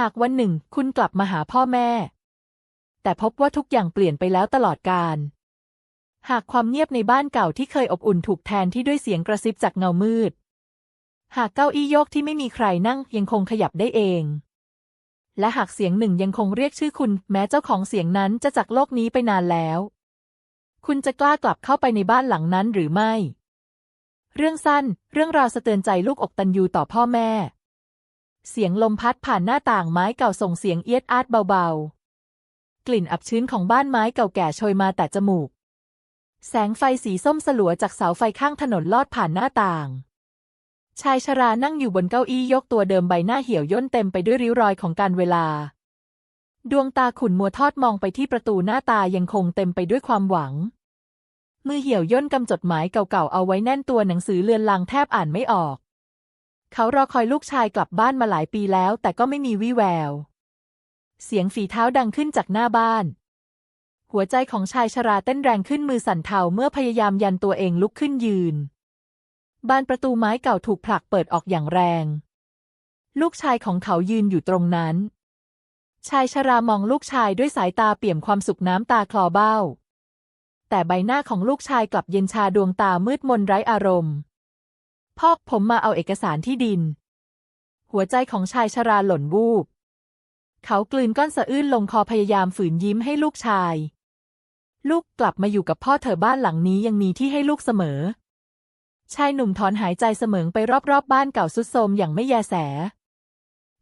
หากวันหนึ่งคุณกลับมาหาพ่อแม่ แต่พบว่าทุกอย่างเปลี่ยนไปแล้วตลอดกาลหากความเงียบในบ้านเก่าที่เคยอบอุ่นถูกแทนที่ด้วยเสียงกระซิบจากเงามืด หากเก้าอี้โยกที่ไม่มีใครนั่งยังคงขยับได้เอง และหากเสียงหนึ่งยังคงเรียกชื่อคุณ แม้เจ้าของเสียงนั้นจะจากโลกนี้ไปนานแล้ว คุณจะกล้ากลับเข้าไปในบ้านหลังนั้นหรือไม่ เรื่องสั้น เรื่องราวสะเตือนใจลูกอกตันยูต่อพ่อแม่ เสียงลมพัดผ่านหน้าต่างไม้เก่าส่งเสียงเอียดอาดเบาๆ กลิ่นอับชื้นของบ้านไม้เก่าแก่โชยมาแต่จมูก แสงไฟสีส้มสลัวจากเสาไฟข้างถนนลอดผ่านหน้าต่าง ชายชรานั่งอยู่บนเก้าอี้ยกตัวเดิมใบหน้าเหี่ยวย่นเต็มไปด้วยริ้วรอยของการเวลา ดวงตาขุ่นมัวทอดมองไปที่ประตูหน้าตายังคงเต็มไปด้วยความหวัง มือเหี่ยวย่นกำจดหมายเก่าๆเอาไว้แน่นตัวหนังสือเลือนลางแทบอ่านไม่ออก เขารอคอยลูกชายกลับบ้านมาหลายปีแล้ว แต่ก็ไม่มีวี่แวว เสียงฝีเท้าดังขึ้นจากหน้าบ้าน หัวใจของชายชราเต้นแรงขึ้นมือสั่นเทาเมื่อพยายามยันตัวเองลุกขึ้นยืน บานประตูไม้เก่าถูกผลักเปิดออกอย่างแรง ลูกชายของเขายืนอยู่ตรงนั้น ชายชรามองลูกชายด้วยสายตาเปี่ยมความสุขน้ำตาคลอเบ้า แต่ใบหน้าของลูกชายกลับเย็นชาดวงตามืดมนไร้อารมณ์ พ่อผมมาเอาเอกสารที่ดิน หัวใจของชายชราหล่นวูบ เขากลืนก้อนสะอื้นลงคอพยายามฝืนยิ้มให้ลูกชาย ลูกกลับมาอยู่กับพ่อเธอบ้านหลังนี้ยังมีที่ให้ลูกเสมอ ชายหนุ่มถอนหายใจเสมอไปรอบๆบบ้านเก่าสุดโทรมอย่างไม่แยแส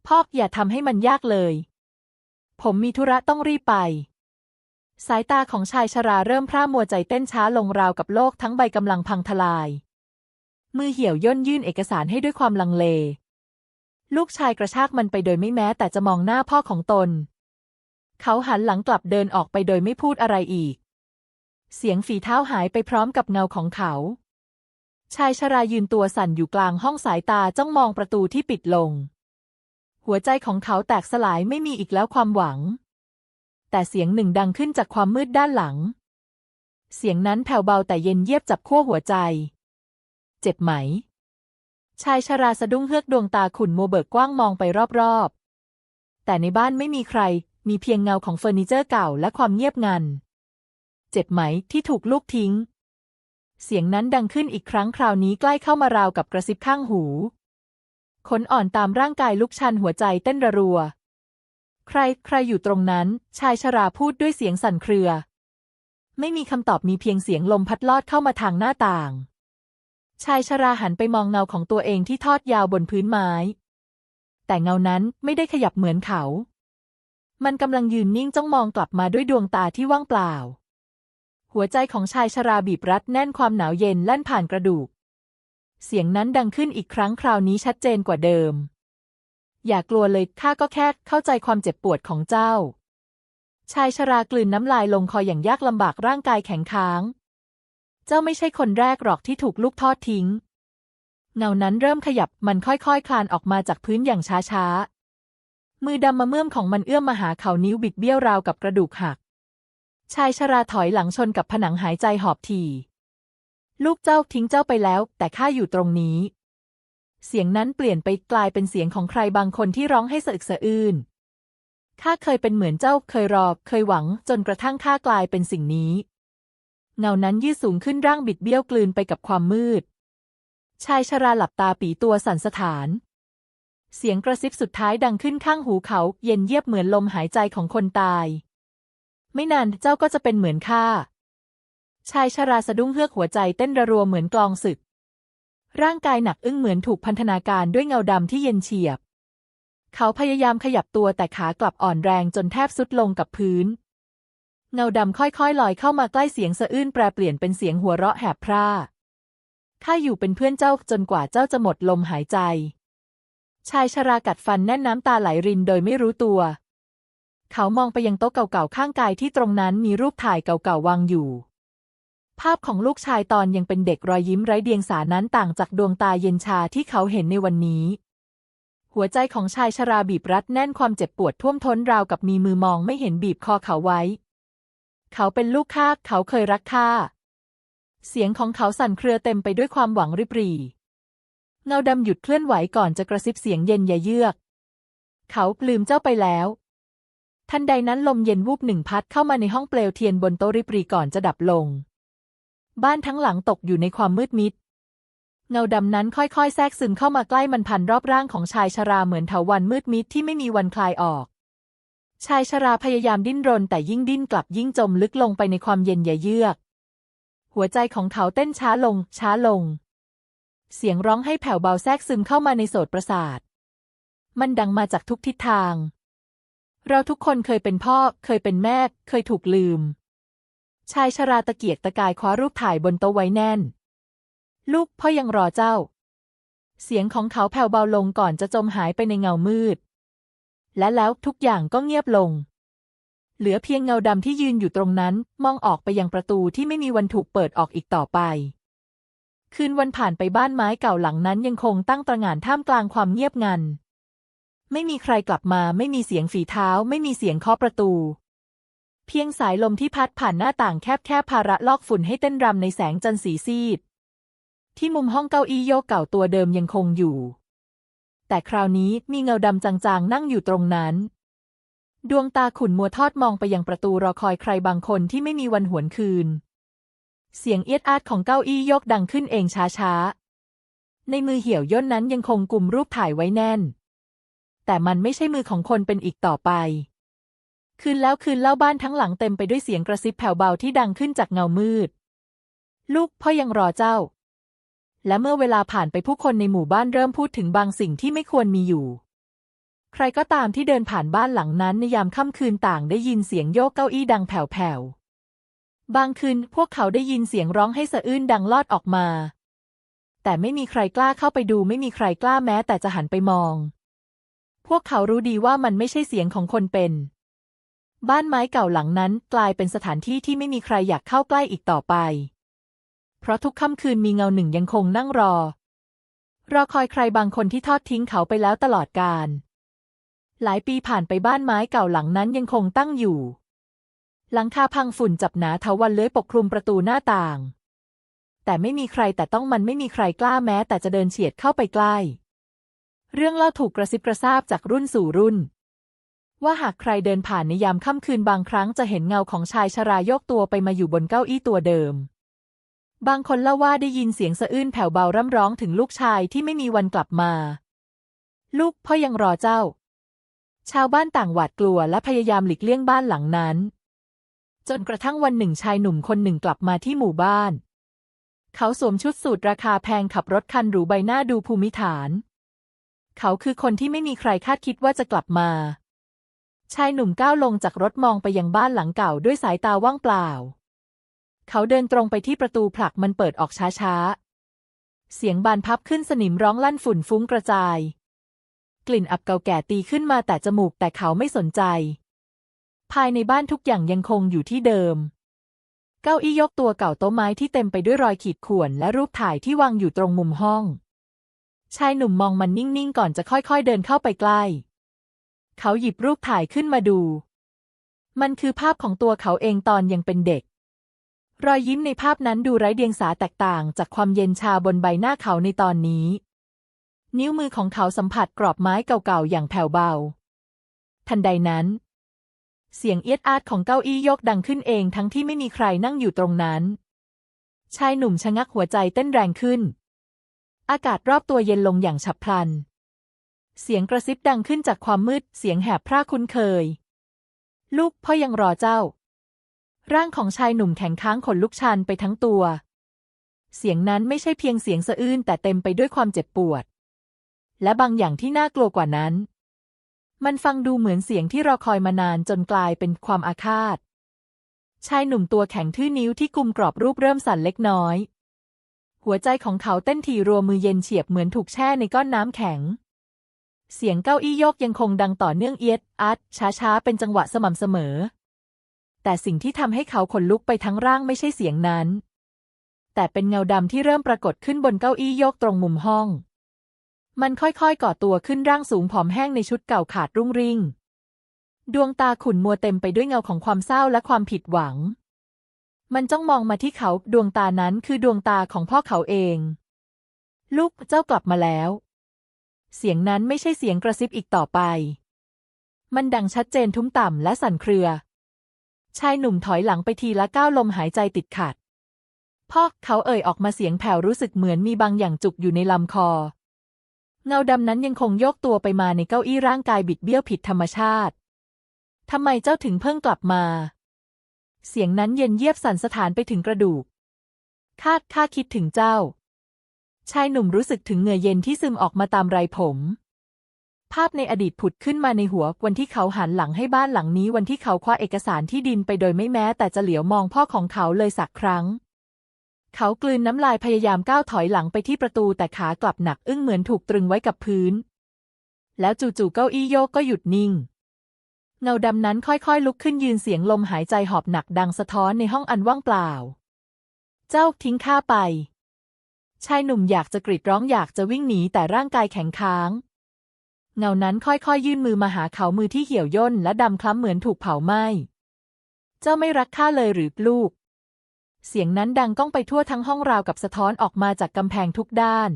พ่ออย่าทำให้มันยากเลย ผมมีธุระต้องรีบไปสายตาของชายชราเริ่มพร่ามัวใจเต้นช้าลงราวกับโลกทั้งใบกำลังพังทลาย มือเหี่ยวย่นยื่นเอกสารให้ด้วยความลังเล ลูกชายกระชากมันไปโดยไม่แม้แต่จะมองหน้าพ่อของตน เขาหันหลังกลับเดินออกไปโดยไม่พูดอะไรอีก เสียงฝีเท้าหายไปพร้อมกับเงาของเขา ชายชรายืนตัวสั่นอยู่กลางห้องสายตาจ้องมองประตูที่ปิดลง หัวใจของเขาแตกสลายไม่มีอีกแล้วความหวัง แต่เสียงหนึ่งดังขึ้นจากความมืดด้านหลัง เสียงนั้นแผ่วเบาแต่เย็นเยียบจับขั้วหัวใจ เจ็บไหม ชายชราสะดุ้งเฮือกดวงตาขุ่นโมเบิกกว้างมองไปรอบๆ แต่ในบ้านไม่มีใคร มีเพียงเงาของเฟอร์นิเจอร์เก่าและความเงียบงัน เจ็บไหมที่ถูกลูกทิ้ง เสียงนั้นดังขึ้นอีกครั้งคราวนี้ใกล้เข้ามาราวกับกระซิบข้างหูขนอ่อนตามร่างกายลุกชันหัวใจเต้นระรัว ใครใครอยู่ตรงนั้น ชายชราพูดด้วยเสียงสั่นเครือ ไม่มีคำตอบมีเพียงเสียงลมพัดลอดเข้ามาทางหน้าต่าง ชายชราหันไปมองเงาของตัวเองที่ทอดยาวบนพื้นไม้ แต่เงานั้นไม่ได้ขยับเหมือนเขา มันกำลังยืนนิ่งจ้องมองกลับมาด้วยดวงตาที่ว่างเปล่า หัวใจของชายชราบีบรัดแน่นความหนาวเย็นลั่นผ่านกระดูก เสียงนั้นดังขึ้นอีกครั้งคราวนี้ชัดเจนกว่าเดิม อย่ากลัวเลยข้าก็แค่เข้าใจความเจ็บปวดของเจ้า ชายชรากลืนน้ำลายลงคออย่างยากลำบากร่างกายแข็งค้าง จ้าไม่ใช่คนแรกหรอกที่ถูกลูกทอดทิ้ง เงานั้นเริ่มขยับมันค่อยๆคลานออกมาจากพื้นอย่างช้าๆ มือดำมาเมื่อมของมันเอื้อมมาหาเขานิ้วบิดเบี้ยวราวกับกระดูกหัก ชายชราถอยหลังชนกับผนังหายใจหอบถี่ลูกเจ้าทิ้งเจ้าไปแล้ว แต่ข้าอยู่ตรงนี้ เสียงนั้นเปลี่ยนไปกลายเป็นเสียงของใครบางคนที่ร้องให้สะอึกสะอื้นข้าเคยเป็นเหมือนเจ้าเคยรอ เคยหวัง จนกระทั่งข้ากลายเป็นสิ่งนี้ เงานั้นยืดสูงขึ้นร่างบิดเบี้ยวกลืนไปกับความมืด ชายชราหลับตาปีตัวสั่นสะท้าน เสียงกระซิบสุดท้ายดังขึ้นข้างหูเขา เย็นเยียบเหมือนลมหายใจของคนตาย ไม่นานเจ้าก็จะเป็นเหมือนข้า ชายชราสะดุ้งเฮือกหัวใจเต้นระรัวเหมือนกลองศึก ร่างกายหนักอึ้งเหมือนถูกพันธนาการด้วยเงาดำที่เย็นเฉียบ เขาพยายามขยับตัวแต่ขากลับอ่อนแรงจนแทบสุดลงกับพื้น เงาดำค่อยๆลอยเข้ามาใกล้เสียงสะอื้นแปรเปลี่ยนเป็นเสียงหัวเราะแหบพร่าข้าอยู่เป็นเพื่อนเจ้าจนกว่าเจ้าจะหมดลมหายใจ ชายชรากัดฟันแน่นน้ำตาไหลรินโดยไม่รู้ตัว เขามองไปยังโต๊ะเก่าๆข้างกายที่ตรงนั้นมีรูปถ่ายเก่าๆวางอยู่ ภาพของลูกชายตอนยังเป็นเด็กรอยยิ้มไร้เดียงสานั้นต่างจากดวงตาเย็นชาที่เขาเห็นในวันนี้ หัวใจของชายชราบีบรัดแน่นความเจ็บปวดท่วมท้นราวกับมีมือมองไม่เห็นบีบคอเขาไว้ เขาเป็นลูกข้าเขาเคยรักข้า เสียงของเขาสั่นเครือเต็มไปด้วยความหวังริบหรี่เงาดำหยุดเคลื่อนไหวก่อนจะกระซิบเสียงเย็นยะเยือก เขาลืมเจ้าไปแล้ว ทันใดนั้นลมเย็นวูบหนึ่งพัดเข้ามาในห้องเปลวเทียนบนโต๊ะริบรีก่อนจะดับลง บ้านทั้งหลังตกอยู่ในความมืดมิด เงาดำนั้นค่อยๆ แทรกซึมเข้ามาใกล้มันพันรอบร่างของชายชราเหมือนเถาวันมืดมิดที่ไม่มีวันคลายออก ชายชราพยายามดิ้นรนแต่ยิ่งดิ้นกลับยิ่งจมลึกลงไปในความเย็นเยือก หัวใจของเขาเต้นช้าลง ช้าลง เสียงร้องให้แผ่วเบาแทรกซึมเข้ามาในโสตประสาท มันดังมาจากทุกทิศทาง เราทุกคนเคยเป็นพ่อ เคยเป็นแม่ เคยถูกลืม ชายชราตะเกียกตะกายคว้ารูปถ่ายบนโต๊ะไว้แน่น ลูกพ่อยังรอเจ้า เสียงของเขาแผ่วเบาลงก่อนจะจมหายไปในเงามืด และแล้วทุกอย่างก็เงียบลง เหลือเพียงเงาดำที่ยืนอยู่ตรงนั้นมองออกไปยังประตูที่ไม่มีวันถูกเปิดออกอีกต่อไป คืนวันผ่านไปบ้านไม้เก่าหลังนั้นยังคงตั้งตระหง่านท่ามกลางความเงียบงัน ไม่มีใครกลับมาไม่มีเสียงฝีเท้า ไม่มีเสียงเคาะประตู เพียงสายลมที่พัดผ่านหน้าต่างแคบๆภาระลอกฝุ่นให้เต้นรำในแสงจันทร์สีซีดที่มุมห้องเก้าอี้โยกเก่าตัวเดิมยังคงอยู่ แต่คราวนี้มีเงาดำจางๆ นั่งอยู่ตรงนั้น ดวงตาขุ่นมัวทอดมองไปยังประตูรอคอยใครบางคนที่ไม่มีวันหวนคืน เสียงเอียดอาดของเก้าอี้โยกดังขึ้นเองช้าๆ ในมือเหี่ยวย่นนั้นยังคงกลุ่มรูปถ่ายไว้แน่น แต่มันไม่ใช่มือของคนเป็นอีกต่อไป คืนแล้วคืนเล่าบ้านทั้งหลังเต็มไปด้วยเสียงกระซิบแผ่วเบาที่ดังขึ้นจากเงามืด ลูกพ่อยังรอเจ้า และเมื่อเวลาผ่านไปผู้คนในหมู่บ้านเริ่มพูดถึงบางสิ่งที่ไม่ควรมีอยู่ ใครก็ตามที่เดินผ่านบ้านหลังนั้นในยามค่ำคืนต่างได้ยินเสียงโยกเก้าอี้ดังแผ่วๆ บางคืนพวกเขาได้ยินเสียงร้องให้สะอื้นดังลอดออกมา แต่ไม่มีใครกล้าเข้าไปดูไม่มีใครกล้าแม้แต่จะหันไปมอง พวกเขารู้ดีว่ามันไม่ใช่เสียงของคนเป็น บ้านไม้เก่าหลังนั้นกลายเป็นสถานที่ที่ไม่มีใครอยากเข้าใกล้อีกต่อไป เพราะทุกค่ำคืนมีเงาหนึ่งยังคงนั่งรอ รอคอยใครบางคนที่ทอดทิ้งเขาไปแล้วตลอดกาลหลายปีผ่านไปบ้านไม้เก่าหลังนั้นยังคงตั้งอยู่ หลังคาพังฝุ่นจับหนาเถาวันเลื้อยปกคลุมประตูหน้าต่าง แต่ไม่มีใครแต่ต้องมันไม่มีใครกล้าแม้ แต่จะเดินเฉียดเข้าไปใกล้ เรื่องเล่าถูกกระซิบกระซาบจากรุ่นสู่รุ่น ว่าหากใครเดินผ่านในยามค่ำคืนบางครั้งจะเห็นเงาของชายชรายกตัวไปมาอยู่บนเก้าอี้ตัวเดิม บางคนเล่าว่าได้ยินเสียงสะอื้นแผ่วเบาร่ำร้องถึงลูกชายที่ไม่มีวันกลับมา ลูกพ่อยังรอเจ้า ชาวบ้านต่างหวาดกลัวและพยายามหลีกเลี่ยงบ้านหลังนั้น จนกระทั่งวันหนึ่งชายหนุ่มคนหนึ่งกลับมาที่หมู่บ้าน เขาสวมชุดสูทราคาแพงขับรถคันหรูใบหน้าดูภูมิฐาน เขาคือคนที่ไม่มีใครคาดคิดว่าจะกลับมา ชายหนุ่มก้าวลงจากรถมองไปยังบ้านหลังเก่าด้วยสายตาว่างเปล่า เขาเดินตรงไปที่ประตูผลักมันเปิดออกช้าๆ เสียงบานพับขึ้นสนิมร้องลั่นฝุ่นฟุ้งกระจาย กลิ่นอับเก่าแก่ตีขึ้นมาแต่จมูกแต่เขาไม่สนใจ ภายในบ้านทุกอย่างยังคงอยู่ที่เดิม เก้าอี้ยกตัวเก่าโต๊ะไม้ที่เต็มไปด้วยรอยขีดข่วนและรูปถ่ายที่วางอยู่ตรงมุมห้อง ชายหนุ่มมองมันนิ่งๆก่อนจะค่อยๆเดินเข้าไปใกล้ เขาหยิบรูปถ่ายขึ้นมาดูมันคือภาพของตัวเขาเองตอนยังเป็นเด็ก รอยยิ้มในภาพนั้นดูไร้เดียงสาแตกต่างจากความเย็นชาบนใบหน้าเขาในตอนนี้ นิ้วมือของเขาสัมผัสกรอบไม้เก่าๆอย่างแผ่วเบา ทันใดนั้น เสียงเอียดอาดของเก้าอี้ยกดังขึ้นเองทั้งที่ไม่มีใครนั่งอยู่ตรงนั้น ชายหนุ่มชะงักหัวใจเต้นแรงขึ้น อากาศรอบตัวเย็นลงอย่างฉับพลัน เสียงกระซิบดังขึ้นจากความมืด เสียงแหบพร่าคุ้นเคย ลูกพ่อยังรอเจ้า ร่างของชายหนุ่มแข็งค้างขนลุกชันไปทั้งตัว เสียงนั้นไม่ใช่เพียงเสียงสะอื้นแต่เต็มไปด้วยความเจ็บปวด และบางอย่างที่น่ากลัวกว่านั้น มันฟังดูเหมือนเสียงที่รอคอยมานานจนกลายเป็นความอาฆาต ชายหนุ่มตัวแข็งทื่อนิ้วที่กุมกรอบรูปเริ่มสั่นเล็กน้อย หัวใจของเขาเต้นถี่รัวมือเย็นเฉียบเหมือนถูกแช่ในก้อนน้ำแข็งเสียงเก้าอี้โยกยังคงดังต่อเนื่องเอียดอัดช้าๆ เป็นจังหวะสม่ำเสมอ แต่สิ่งที่ทำให้เขาขนลุกไปทั้งร่างไม่ใช่เสียงนั้น แต่เป็นเงาดำที่เริ่มปรากฏขึ้นบนเก้าอี้โยกตรงมุมห้อง มันค่อยๆก่อตัวขึ้นร่างสูงผอมแห้งในชุดเก่าขาดรุ่งริ่ง ดวงตาขุ่นมัวเต็มไปด้วยเงาของความเศร้าและความผิดหวัง มันจ้องมองมาที่เขาดวงตานั้นคือดวงตาของพ่อเขาเอง ลูกเจ้ากลับมาแล้ว เสียงนั้นไม่ใช่เสียงกระซิบอีกต่อไปมันดังชัดเจนทุ้มต่ำและสั่นเครือ ชายหนุ่มถอยหลังไปทีละก้าวลมหายใจติดขัดพ่อเขาเอ่ยออกมาเสียงแผ่วรู้สึกเหมือนมีบางอย่างจุกอยู่ในลำคอ เงาดำนั้นยังคงโยกตัวไปมาในเก้าอี้ร่างกายบิดเบี้ยวผิดธรรมชาติทำไมเจ้าถึงเพิ่งกลับมา เสียงนั้นเย็นเยียบสั่นสถานไปถึงกระดูกคาดข้าคิดถึงเจ้า ชายหนุ่มรู้สึกถึงเหงื่อเย็นที่ซึมออกมาตามไรผม ภาพในอดีตผุดขึ้นมาในหัววันที่เขาหันหลังให้บ้านหลังนี้วันที่เขาคว้าเอกสารที่ดินไปโดยไม่แม้แต่จะเหลียวมองพ่อของเขาเลยสักครั้ง เขากลืนน้ำลายพยายามก้าวถอยหลังไปที่ประตูแต่ขากลับหนักอึ้งเหมือนถูกตรึงไว้กับพื้น แล้วจู่ๆเก้าอี้โยกก็หยุดนิ่ง เงาดำนั้นค่อยๆ ลุกขึ้นยืนเสียงลมหายใจหอบหนักดังสะท้อนในห้องอันว่างเปล่า เจ้าทิ้งข้าไปชายหนุ่มอยากจะกรีดร้องอยากจะวิ่งหนีแต่ร่างกายแข็งค้าง เงานั้นค่อยๆ ยื่นมือมาหาเขามือที่เหี่ยวย่นและดำคล้ำเหมือนถูกเผาไหม้ เจ้าไม่รักข้าเลยหรือลูก เสียงนั้นดังก้องไปทั่วทั้งห้องราวกับสะท้อนออกมาจากกำแพงทุกด้าน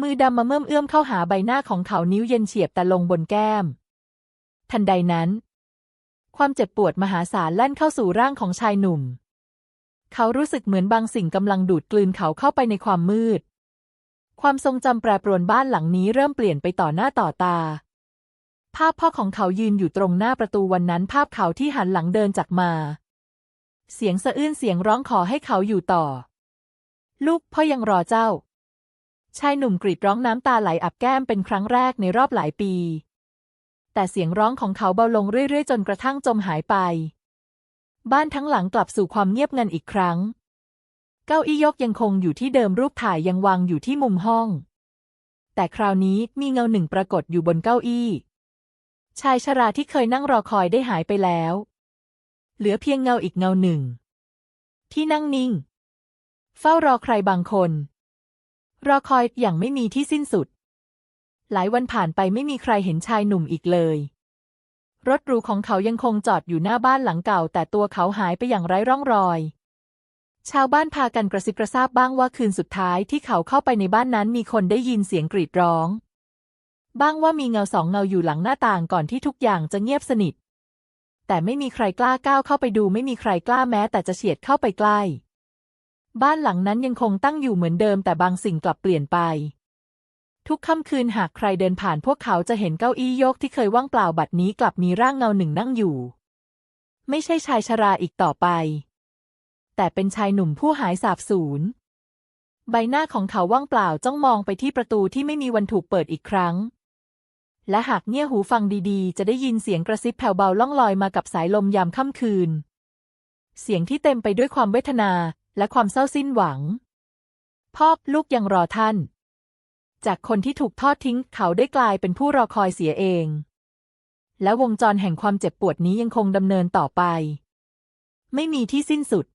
มือดำมาเมื่อมเอื้อมเข้าหาใบหน้าของเขานิ้วเย็นเฉียบแต่ลงบนแก้ม ทันใดนั้น ความเจ็บปวดมหาศาลแล่นเข้าสู่ร่างของชายหนุ่ม เขารู้สึกเหมือนบางสิ่งกำลังดูดกลืนเขาเข้าไปในความมืด ความทรงจำแปรปรวนบ้านหลังนี้เริ่มเปลี่ยนไปต่อหน้าต่อตา ภาพพ่อของเขายืนอยู่ตรงหน้าประตูวันนั้นภาพเขาที่หันหลังเดินจากมา เสียงสะอื้นเสียงร้องขอให้เขาอยู่ต่อ ลูกพ่อยังรอเจ้า ชายหนุ่มกรีดร้องน้ำตาไหลอับแก้มเป็นครั้งแรกในรอบหลายปี แต่เสียงร้องของเขาเบาลงเรื่อยๆ จนกระทั่งจมหายไป บ้านทั้งหลังกลับสู่ความเงียบงันอีกครั้ง เก้าอี้ยกยังคงอยู่ที่เดิมรูปถ่ายยังวางอยู่ที่มุมห้อง แต่คราวนี้มีเงาหนึ่งปรากฏอยู่บนเก้าอี้ ชายชราที่เคยนั่งรอคอยได้หายไปแล้ว เหลือเพียงเงาอีกเงาหนึ่ง ที่นั่งนิ่ง เฝ้ารอใครบางคน รอคอยอย่างไม่มีที่สิ้นสุด หลายวันผ่านไปไม่มีใครเห็นชายหนุ่มอีกเลย รถหรูของเขายังคงจอดอยู่หน้าบ้านหลังเก่า แต่ตัวเขาหายไปอย่างไร้ร่องรอย ชาวบ้านพากันกระซิบกระซาบบ้างว่าคืนสุดท้ายที่เขาเข้าไปในบ้านนั้นมีคนได้ยินเสียงกรีดร้อง บ้างว่ามีเงาสองเงาอยู่หลังหน้าต่างก่อนที่ทุกอย่างจะเงียบสนิท แต่ไม่มีใครกล้าก้าวเข้าไปดูไม่มีใครกล้าแม้แต่จะเฉียดเข้าไปใกล้ บ้านหลังนั้นยังคงตั้งอยู่เหมือนเดิมแต่บางสิ่งกลับเปลี่ยนไป ทุกค่ำคืนหากใครเดินผ่านพวกเขาจะเห็นเก้าอี้โยกที่เคยว่างเปล่าบัดนี้กลับมีร่างเงาหนึ่งนั่งอยู่ ไม่ใช่ชายชราอีกต่อไป แต่เป็นชายหนุ่มผู้หายสาบสูญ ใบหน้าของเขาว่างเปล่าจ้องมองไปที่ประตูที่ไม่มีวันถูกเปิดอีกครั้ง และหากเงี่ยหูฟังดีๆ จะได้ยินเสียงกระซิบแผ่วเบาล่องลอยมากับสายลมยามค่ำคืน เสียงที่เต็มไปด้วยความเวทนาและความเศร้าสิ้นหวัง พ่อลูกยังรอท่าน จากคนที่ถูกทอดทิ้งเขาได้กลายเป็นผู้รอคอยเสียเอง และวงจรแห่งความเจ็บปวดนี้ยังคงดำเนินต่อไป ไม่มีที่สิ้นสุด